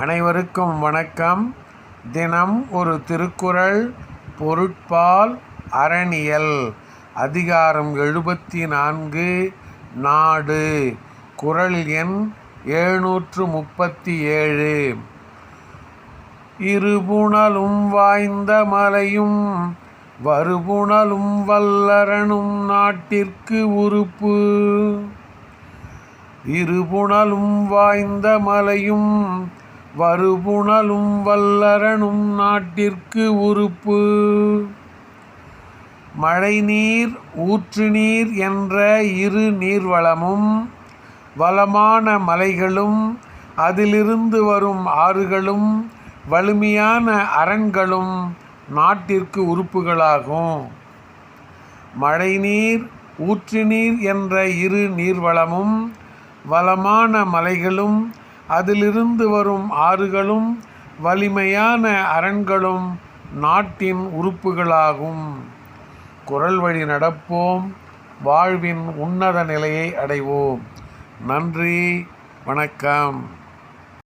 அனைவருக்கும் வணக்கம். தினம் ஒரு திருக்குறள் பொருட்பால் அரணியல் அதிகாரம் எழுபத்தி நான்கு நாடு. குறள் எண் எழுநூற்று முப்பத்தி ஏழு இருபுணலும் வாய்ந்த மலையும் வருபுணலும் வல்லரணும் நாட்டிற்கு உறுப்பு. இருபுணலும் வாய்ந்த மலையும் வருபுணலும் வல்லரணும் நாட்டிற்கு உறுப்பு. மழைநீர் ஊற்றுநீர் என்ற இரு நீர்வளமும் வளமான மலைகளும் அதிலிருந்து வரும் ஆறுகளும் வலிமையான அரண்களும் நாட்டிற்கு உறுப்புகளாகும். மழைநீர் ஊற்றுநீர் என்ற இரு நீர்வளமும் வளமான மலைகளும் அதிலிருந்து வரும் ஆறுகளும் வலிமையான அரண்களும் நாட்டின் உறுப்புகளாகும். குரல் வழி நடப்போம் வாழ்வின் உன்னத நிலையை அடைவோம். நன்றி வணக்கம்.